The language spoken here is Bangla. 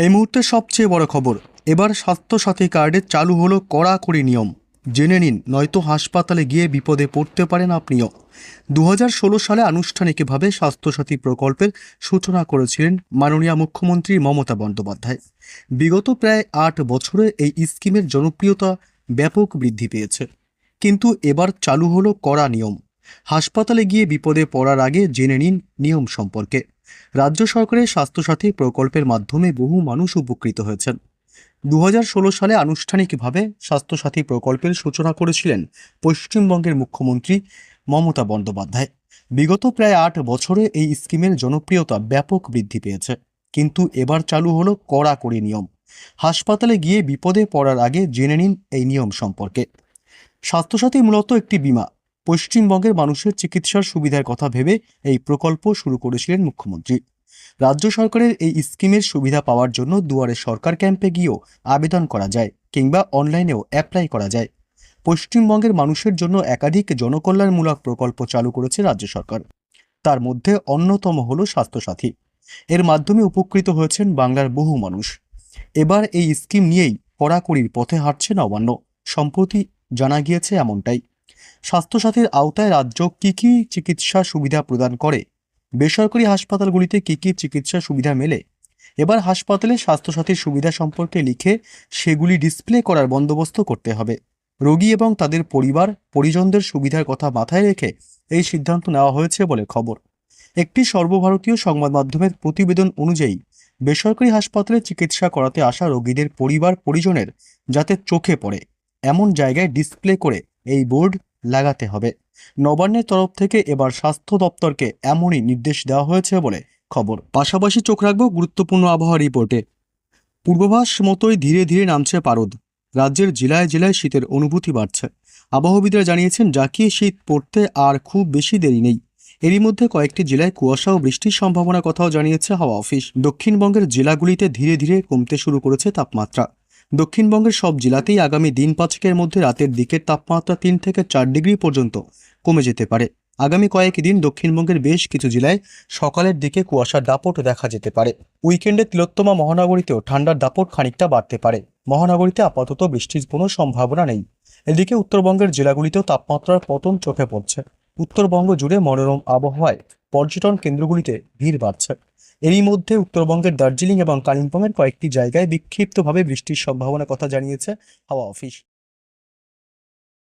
এই মুহূর্তে সবচেয়ে বড় খবর, এবার স্বাস্থ্যসাথী কার্ডে চালু হলো কড়াকড়ি নিয়ম। জেনে নিন, নয়তো হাসপাতালে গিয়ে বিপদে পড়তে পারেন আপনিও। দু হাজার ষোলো সালে আনুষ্ঠানিকভাবে স্বাস্থ্যসাথী প্রকল্পের সূচনা করেছিলেন মাননীয় মুখ্যমন্ত্রী মমতা বন্দ্যোপাধ্যায়। বিগত প্রায় আট বছরে এই স্কিমের জনপ্রিয়তা ব্যাপক বৃদ্ধি পেয়েছে। কিন্তু এবার চালু হলো কড়া নিয়ম। হাসপাতালে গিয়ে বিপদে পড়ার আগে জেনে নিন নিয়ম সম্পর্কে। রাজ্য সরকারের স্বাস্থ্যসাথী প্রকল্পের মাধ্যমে বহু মানুষ উপকৃত হয়েছেন। দু হাজার ষোলো সালে আনুষ্ঠানিকভাবে স্বাস্থ্যসাথী প্রকল্পের সূচনা করেছিলেন পশ্চিমবঙ্গের মুখ্যমন্ত্রী মমতা বন্দ্যোপাধ্যায়। বিগত প্রায় আট বছরে এই স্কিমের জনপ্রিয়তা ব্যাপক বৃদ্ধি পেয়েছে। কিন্তু এবার চালু হলো কড়াকড়ি নিয়ম। হাসপাতালে গিয়ে বিপদে পড়ার আগে জেনে নিন এই নিয়ম সম্পর্কে। স্বাস্থ্যসাথী মূলত একটি বীমা। পশ্চিমবঙ্গের মানুষের চিকিৎসার সুবিধার কথা ভেবে এই প্রকল্প শুরু করেছিলেন মুখ্যমন্ত্রী। রাজ্য সরকারের এই স্কিমের সুবিধা পাওয়ার জন্য দুয়ারে সরকার ক্যাম্পে গিয়েও আবেদন করা যায় কিংবা অনলাইনেও অ্যাপ্লাই করা যায়। পশ্চিমবঙ্গের মানুষের জন্য একাধিক জনকল্যাণমূলক প্রকল্প চালু করেছে রাজ্য সরকার। তার মধ্যে অন্যতম হল স্বাস্থ্যসাথী। এর মাধ্যমে উপকৃত হয়েছেন বাংলার বহু মানুষ। এবার এই স্কিম নিয়েই কড়াকড়ির পথে হাঁটছে নবান্ন। সম্প্রতি জানা গিয়েছে এমনটাই। স্বাস্থ্যসাথীর আওতায় রাজ্য কী কী চিকিৎসা সুবিধা প্রদান করে? বেসরকারি হাসপাতালগুলিতে কী কী চিকিৎসা সুবিধা মেলে? এবার হাসপাতালে স্বাস্থ্যসাথীর সুবিধা সম্পর্কে লিখে সেগুলি ডিসপ্লে করার বন্দোবস্ত করতে হবে। রোগী এবং তাদের পরিবার, পরিজনদের সুবিধার কথা মাথায় রেখে এই সিদ্ধান্ত নেওয়া হয়েছে বলে খবর। একটি সর্বভারতীয় সংবাদ মাধ্যমের প্রতিবেদন অনুযায়ী, বেসরকারি হাসপাতালে চিকিৎসা করাতে আসা রোগীদের পরিবার, পরিজনের যাতে চোখে পড়ে, এমন জায়গায় ডিসপ্লে করে এই বোর্ড লাগাতে হবে। নবান্নের তরফ থেকে এবার স্বাস্থ্য দপ্তরকে এমনই নির্দেশ দেওয়া হয়েছে বলে খবর। পাশাপাশি চোখ রাখব গুরুত্বপূর্ণ আবহাওয়া রিপোর্টে। পূর্বাভাস মতোই ধীরে ধীরে নামছে পারদ। রাজ্যের জেলায় জেলায় শীতের অনুভূতি বাড়ছে। আবহাওয়াবিদরা জানিয়েছেন, জাকিয়ে শীত পড়তে আর খুব বেশি দেরি নেই। এরই মধ্যে কয়েকটি জেলায় কুয়াশা ও বৃষ্টির সম্ভাবনার কথাও জানিয়েছে হাওয়া অফিস। দক্ষিণবঙ্গের জেলাগুলিতে ধীরে ধীরে কমতে শুরু করেছে তাপমাত্রা। দক্ষিণবঙ্গের সব জেলাতেই আগামী দিন পাঁচেকের মধ্যে রাতের দিকের তাপমাত্রা তিন থেকে চার ডিগ্রি পর্যন্ত কমে যেতে পারে। আগামী কয়েকদিন দক্ষিণবঙ্গের বেশ কিছু জেলায় সকালের দিকে কুয়াশার দাপট দেখা যেতে পারে। উইকেন্ডে তিলোত্তমা মহানগরীতেও ঠান্ডার দাপট খানিকটা বাড়তে পারে। মহানগরীতে আপাতত বৃষ্টির কোনো সম্ভাবনা নেই। এদিকে উত্তরবঙ্গের জেলাগুলিতেও তাপমাত্রার পতন চোখে পড়ছে। উত্তরবঙ্গ জুড়ে মনোরম আবহাওয়ায় পর্যটন কেন্দ্রগুলিতে ভিড় বাড়ছে। এরই মধ্যে উত্তরবঙ্গের দার্জিলিং এবং কালিম্পংয়ের কয়েকটি জায়গায় বিক্ষিপ্তভাবে বৃষ্টির সম্ভাবনার কথা জানিয়েছে হাওয়া অফিস।